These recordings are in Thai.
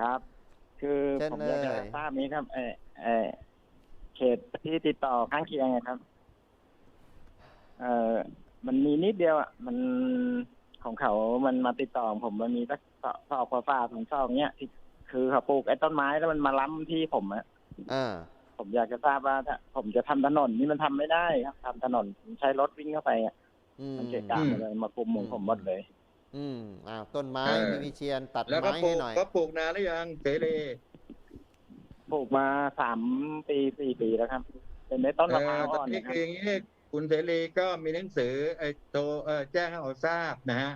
ครับ คือเชิญผมอยากจะเลย ทราบนี้ครับเออเออเขตที่ติดต่อข้างเคียงอะครับ เออมันมีนิดเดียวอะมันของเขา มันมาติดต่อผมมันมีสักซอกซอกฟ้าๆสองซอกเนี้ยที่คือเขาปลูกไอ้ต้นไม้แล้วมันมาล้ำที่ผมอะอ่า ผมอยากจะทราบว่าถ้าผมจะทำถนนนี่มันทำไม่ได้ครับทำถนนผมใช้รถวิ่งเข้าไปอะอืม มันเกะกะหมดเลยมาคุมหมุงผมหมดเลย อืมอ้าวต้นไม้เออมีวิเชียนตัดแล้วก็ไม้ปลูให้กหน่อย ก็ปลูกนานหรือยังเสรี ปลูกมาสามปีสี่ปีแล้วครับ เป็นในต้นมะพร้าวตอ่ออนนนี้นะครับคืออย่างนี้คุณเสรีก็มีหนังสือไอ้โตเอ่อแจ้งให้เราทราบนะฮะ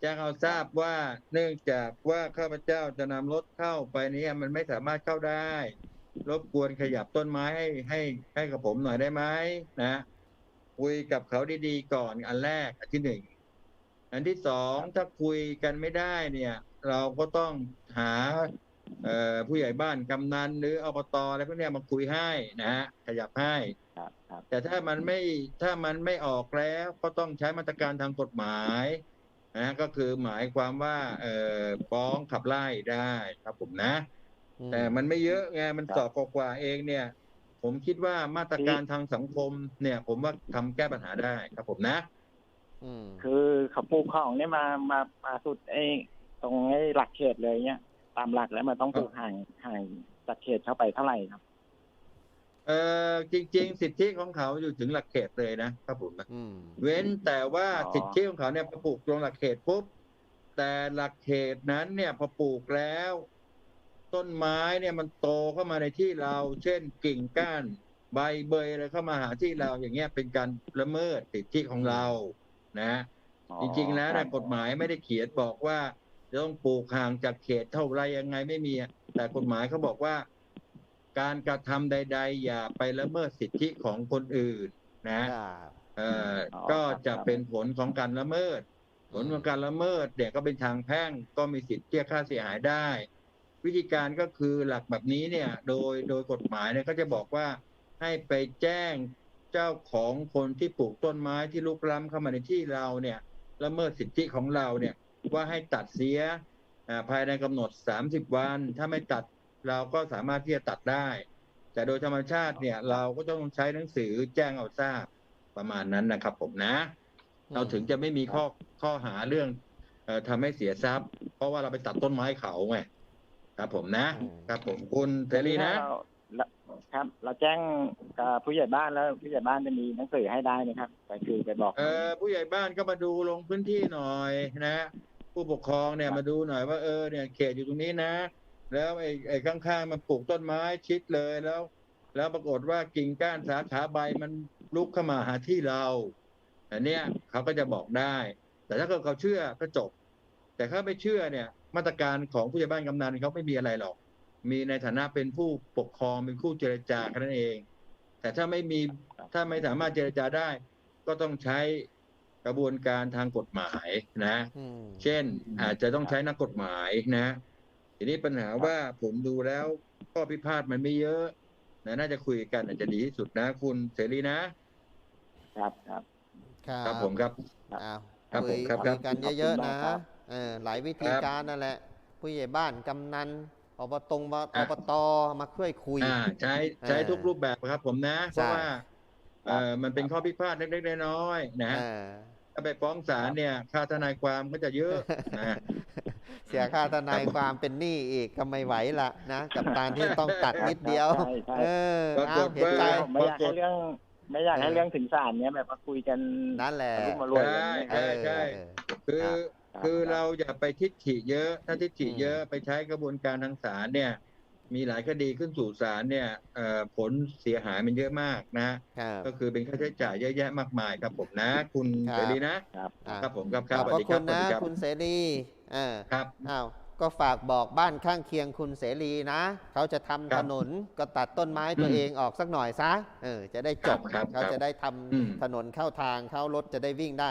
แจ้งให้เราทราบว่าเนื่องจากว่าข้าพเจ้าจะนำรถเข้าไปเนี้มันไม่สามารถเข้าได้ รบกวนขยับต้นไม้ให้ให้ให้กับผมหน่อยได้ไหมนะคุยกับเขาดีๆก่อนอันแรกอันที่หนึ่ง อันที่สองถ้าคุยกันไม่ได้เนี่ย เราก็ต้องหาเอ่อผู้ใหญ่บ้านกำนันหรืออบตอะไรพวกเนี้ยมาคุยให้นะฮะขยับให้ครับครับแต่ถ้ามันไม่ถ้ามันไม่ออกแล้วก็ต้องใช้มาตรการทางกฎหมายนะก็คือหมายความว่าเอ่อฟ้องขับไล่ได้ครับผมนะอืมแต่มันไม่เยอะไงมันสอบกว่าๆเองเนี่ย ผมคิดว่ามาตรการทางสังคมเนี่ย ผมว่าทำแก้ปัญหาได้ครับผมนะอืม คือเขาปลูกของเนี่ยมามามาสุดไอ้ตรงไอ้หลักเขตเลยเนี่ยตามหลักแล้วมันต้องปลูกห่างห่างจากเขตเข้าไปเท่าไหร่ครับ เออจริง ๆ สิทธิของเขาอยู่ถึงหลักเขตเลยนะครับผมนะอืมเว้นแต่ว่าอ๋อสิทธิของเขาเนี่ยพอปลูกตรงหลักเขตปุ๊บแต่หลักเขตนั้นเนี่ยพอปลูกแล้ว ต้นไม้เนี่ยมันโตเข้ามาในที่เรา เช่นกิ่งก้าน ใบเบยอะไรเข้ามาหาที่เราอย่างเงี้ยเป็นการละเมิดสิทธิของเรา นะจริงๆแล้วนะกฎหมายไม่ได้เขียนบอกว่าจะต้องปลูกห่างจากเขตเท่าไรยังไงไม่มีอะแต่กฎหมายเขาบอกว่า การกระทำใด ๆ อย่าไปละเมิดสิทธิของคนอื่นนะครับเอ่ออ๋อก็ครับจะครับเป็นผลของการละเมิด ผลของการละเมิดเนี่ยก็เป็นทางแพ่งก็มีสิทธิ์เรียกค่าเสียหายได้ วิธีการก็คือหลักแบบนี้เนี่ย โดยโดยกฎหมายเนี่ยก็จะบอกว่าให้ไปแจ้ง เจ้าของคนที่ปลูกต้นไม้ที่ลุกล้ำเข้ามาในที่เราเนี่ยละเมิดสิทธิของเราเนี่ยว่าให้ตัดเสียภายในกำหนด 30 วัน ถ้าไม่ตัดเราก็สามารถที่จะตัดได้ แต่โดยธรรมชาติเนี่ยเราก็ต้องใช้หนังสือแจ้งเอาทราบประมาณนั้นนะครับ ผมนะ เราถึงจะไม่มีข้อข้อหาเรื่องอ่อทำให้เสียทรัพย์ เพราะว่าเราไปตัดต้นไม้เขาไงครับผมนะครับผมคุณเสรีนะ ครับ เราแจ้งกับผู้ใหญ่บ้านแล้วผู้ใหญ่บ้านจะมีหนังสือให้ได้ไหมครับไปคือไปบอก เออผู้ใหญ่บ้านก็มาดูลงพื้นที่หน่อยนะ ผู้ปกครองเนี่ยมาดูหน่อยว่าเออเนี่ยเขตอยู่ตรงนี้นะ แล้วไอ้ไอ้ข้างๆมันปลูกต้นไม้ชิดเลยแล้ว แล้วปรากฏว่ากิ่งก้านสาขาใบมันลุกเข้ามาหาที่เราอันเนี้ยเขาก็จะบอกได้ แต่ถ้าเกิดเขาเชื่อก็จบ แต่ถ้าไม่เชื่อเนี่ย มาตรการของผู้ใหญ่บ้านกำนันเขาไม่มีอะไรหรอก มีในฐานะเป็นผู้ปกครองเป็นผู้เจรจาแค่นั้นเอง แต่ถ้าไม่มีถ้าไม่สามารถเจรจาได้ ก็ต้องใช้กระบวนการทางกฎหมายนะอืมเช่นอาจจะต้องใช้นักกฎหมายนะ ทีนี้ปัญหาว่าผมดูแล้วข้อพิพาทมันไม่เยอะนะน่าจะคุยกันอาจจะดีที่สุดนะ คุณเสรีนะ ครับครับครับครับผมครับอ้าวครับคุยผมครับคุยกันเยอะๆนะขอบคุณมากครับเออหลายวิธีครับการนั่นแหละ ผู้ใหญ่บ้านกำนัน อบตงอะอบตมาช่วยคุยอ่าใช้ใช้เออทุกรูปแบบครับผมนะ เพใช่ราะว่าเออมันเป็นข้อพิพาทเล็กๆน้อยๆนะเออถ้าไปฟ้องศาลเนี่ย ค่าทนายความก็จะเยอะนะเสียค่าทนายความเป็นหนี้อีกก็ไม่ไหวละนะกับการที่ต้องตัดนิดเดียวใช่ใช่เออปรากฏเอาเห็นใจว่าผมไม่อยากให้เรื่อง ไม่อยากให้เรื่องถึงศาลเนี้ยแบบว่าคุยกันนั่นแหละรุ่มมารวยกันเนี่ยใช่ใช่เออคือ ครับคือเราอย่าไปทิฏฐิเยอะ ถ้าทิฏฐิเยอะไปใช้กระบวนการทางศาลเนี่ย มีหลายคดีขึ้นสู่ศาลเนี่ยเอ่อผลเสียหายมันเยอะมากนะครับก็คือเป็นค่าใช้จ่ายเยอะแยะมากมายครับผมนะ คุณครับเสรีนะครับอะครับผมครับคขรับอบสพวัสระดีคคุรับณสวัสนะดีครับคุณเสรีเออครับอ้าวก็ฝากบอกบ้านข้างเคียงคุณเสรีนะ เขาจะทำครัถบนนก็ตัดต้นไม้ตัวอืมเองออกสักหน่อยซะเออจะได้จบครับครับเขาจะได้ทำอืมถนนเข้าทางเข้ารถจะได้วิ่งได้